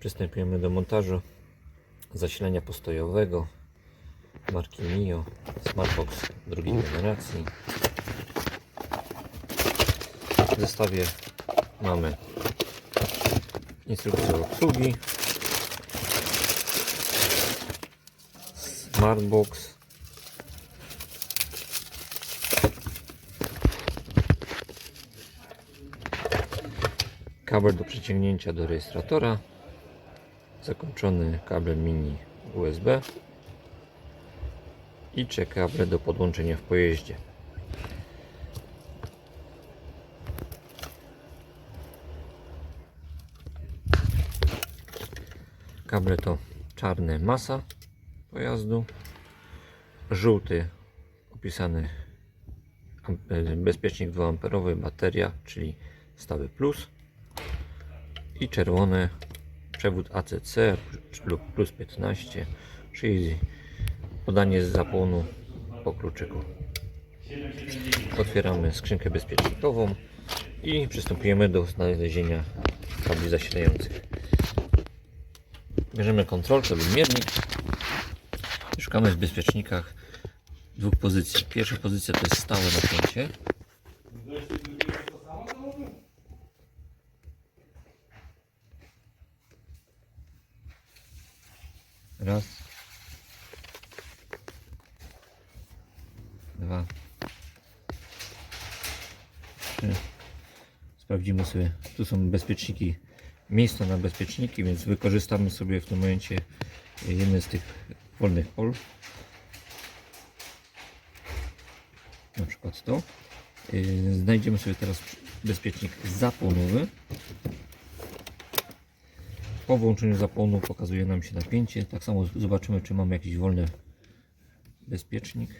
Przystępujemy do montażu zasilania postojowego marki Mio Smartbox drugiej generacji. W zestawie mamy instrukcję obsługi, Smartbox, kabel do przyciągnięcia do rejestratora, zakończony kablem mini USB i kable do podłączenia w pojeździe. Kable to czarne masa pojazdu, żółty opisany e, bezpiecznik 2A bateria, czyli stały plus i czerwone przewód ACC lub plus 15, czyli podanie z zapłonu po kluczyku. Otwieramy skrzynkę bezpiecznikową i przystępujemy do znalezienia kabli zasilających. Bierzemy kontrolkę lub miernik i szukamy w bezpiecznikach dwóch pozycji. Pierwsza pozycja to jest stałe napięcie. Raz. Dwa. Trzy. Sprawdzimy sobie. Tu są bezpieczniki. Miejsca na bezpieczniki, więc wykorzystamy sobie w tym momencie jeden z tych wolnych pol. Na przykład to. Yy, Znajdziemy sobie teraz bezpiecznik zapłonowy. Po włączeniu zapłonu pokazuje nam się napięcie. Tak samo zobaczymy, czy mamy jakiś wolny bezpiecznik.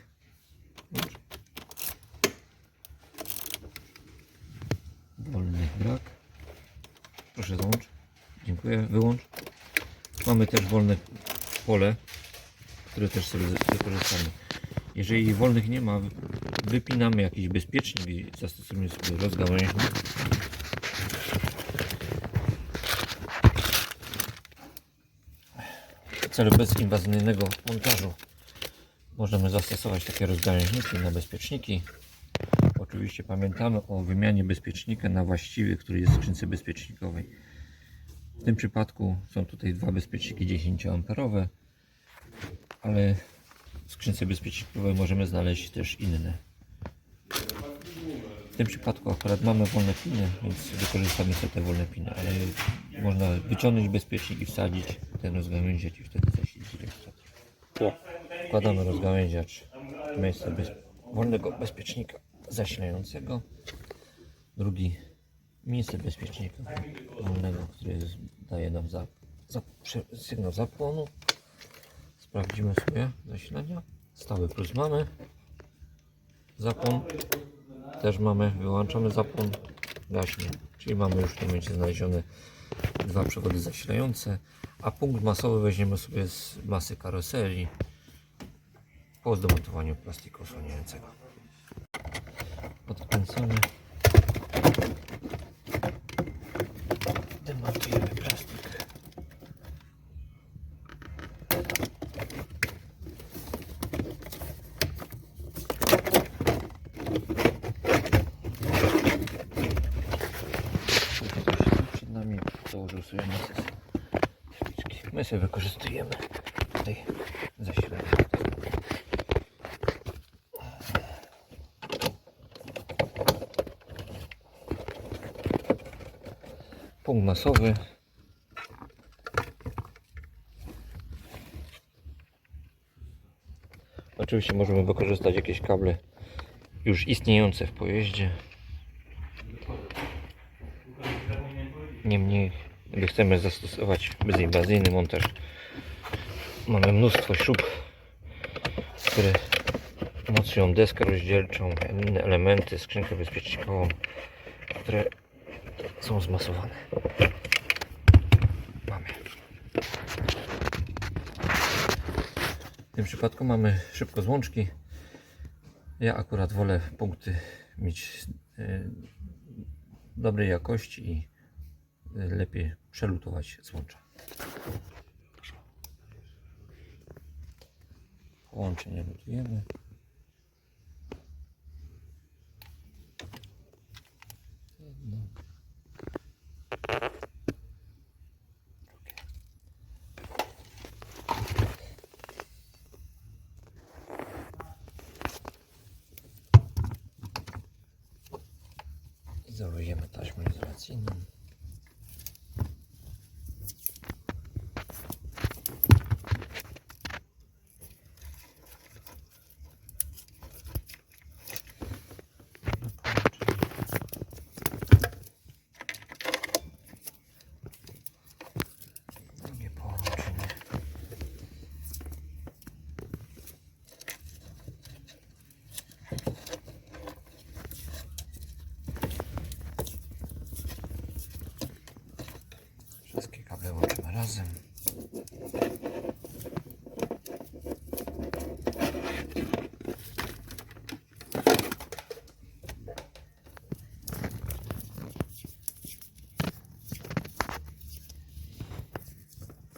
Wolny brak. Proszę załącz. Dziękuję. Wyłącz. Mamy też wolne pole, które też sobie wykorzystamy. Jeżeli wolnych nie ma, wypinamy jakiś bezpiecznik i zastosujemy sobie rozgałęźnik. W celu bezinwazyjnego montażu możemy zastosować takie rozgałęźniki na bezpieczniki. Oczywiście pamiętamy o wymianie bezpiecznika na właściwy, który jest w skrzynce bezpiecznikowej. W tym przypadku są tutaj dwa bezpieczniki 10 amperowe, ale w skrzynce bezpiecznikowej możemy znaleźć też inne. W tym przypadku akurat mamy wolne piny, więc wykorzystamy sobie te wolne piny, ale można wyciągnąć bezpiecznik i wsadzić ten rozgałęziacz i wtedy zasilić rejestrator. Wkładamy rozgałęziacz w miejsce bez, wolnego bezpiecznika zasilającego. Drugi miejsce bezpiecznika wolnego, który daje nam za, za, sygnał zapłonu. Sprawdzimy sobie zasilania. Stały plus mamy. Zapłon też mamy. Wyłączamy zapłon. Gaśnie. Czyli mamy już w tym momencie znalezione dwa przewody zasilające. A punkt masowy weźmiemy sobie z masy karoserii po zdemontowaniu plastiku osłaniającego. Odkręcamy. Masę tabliczki. My sobie wykorzystujemy tutaj zasilanie. Punkt masowy. Oczywiście możemy wykorzystać jakieś kable już istniejące w pojeździe. Niemniej, gdy chcemy zastosować bezinwazyjny montaż, mamy mnóstwo śrub, które mocują deskę rozdzielczą, inne elementy, skrzynkę bezpiecznikową, które są zmasowane. Mamy. W tym przypadku mamy szybko złączki. Ja akurat wolę punkty mieć e, dobrej jakości i y, lepiej przelutować złącza. Połączenie lutujemy. Jedno. Taśmą izolacyjną. Drugie połączenie. Wszystkie kable łączymy razem.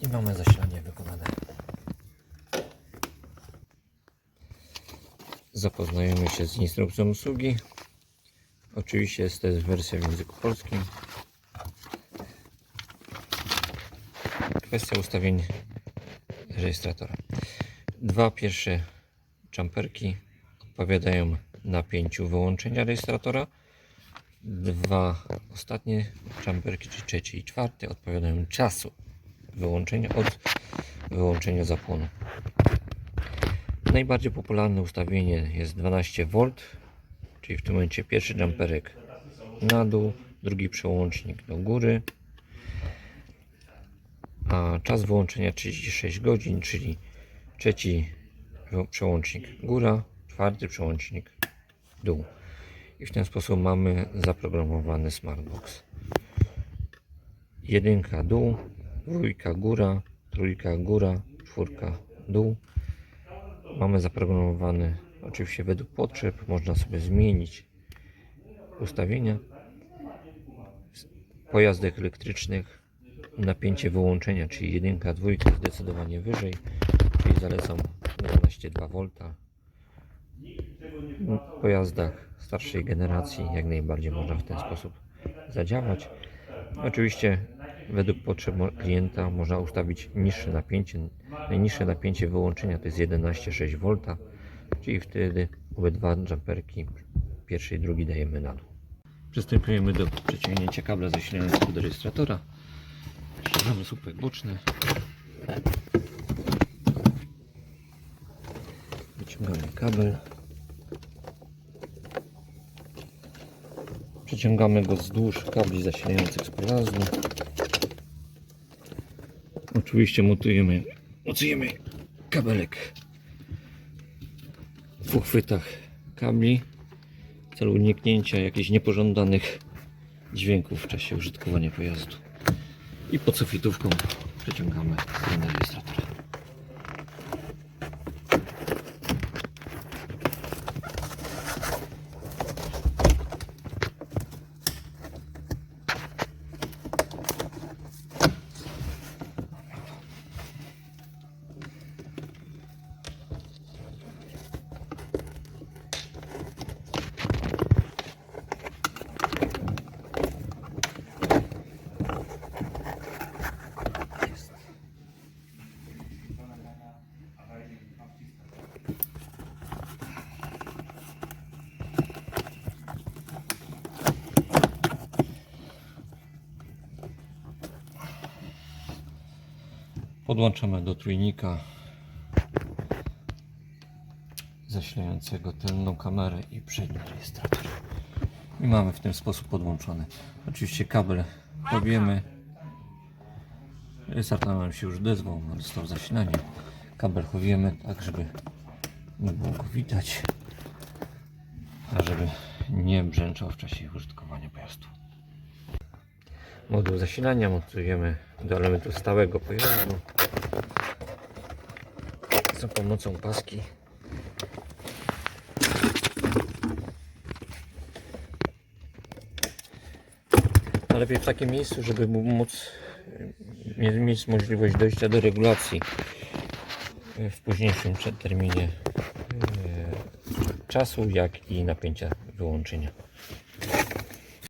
I mamy zasilanie wykonane. Zapoznajemy się z instrukcją obsługi. Oczywiście jest to wersja w języku polskim. Kwestia ustawień rejestratora. Dwa pierwsze jumperki odpowiadają napięciu wyłączenia rejestratora. Dwa ostatnie jumperki, czyli trzeci i czwarty, odpowiadają czasu wyłączenia od wyłączenia zapłonu. Najbardziej popularne ustawienie jest 12V, czyli w tym momencie pierwszy jumperek na dół, drugi przełącznik do góry, a czas wyłączenia 36 godzin, czyli trzeci przełącznik góra, czwarty przełącznik dół. I w ten sposób mamy zaprogramowany smartbox. Jedynka dół, dwójka góra, trójka góra, czwórka dół. Mamy zaprogramowany oczywiście według potrzeb, można sobie zmienić ustawienia. W pojazdach elektrycznych napięcie wyłączenia, czyli jedynka, dwójka zdecydowanie wyżej, czyli zalecam 12,2 V. W pojazdach starszej generacji jak najbardziej można w ten sposób zadziałać. Oczywiście według potrzeb klienta można ustawić niższe napięcie. Najniższe napięcie wyłączenia to jest 11,6 V, czyli wtedy obydwa jumperki pierwszy i drugi dajemy na dół. Przystępujemy do przeciągnięcia kabla zasilającego do rejestratora. Ściągamy słupek boczny. Wyciągamy kabel. Przeciągamy go wzdłuż kabli zasilających z pojazdu. Oczywiście montujemy, mocujemy kabelek w uchwytach kabli w celu uniknięcia jakichś niepożądanych dźwięków w czasie użytkowania pojazdu. I pod sufitówką przeciągamy stronę. Podłączamy do trójnika zasilającego tylną kamerę i przedni rejestrator. I mamy w ten sposób podłączony. Oczywiście kabel powiemy. Rejestrator nam się już odezwał, dostał zasilanie. Kabel chowiemy tak, żeby nie było go widać, a żeby nie brzęczał w czasie użytkowania pojazdu. Moduł zasilania montujemy do elementu stałego pojazdu za pomocą paski. lepiej w takim miejscu, żeby móc mie- mieć możliwość dojścia do regulacji e, w późniejszym przedterminie e, czasu, jak i napięcia wyłączenia.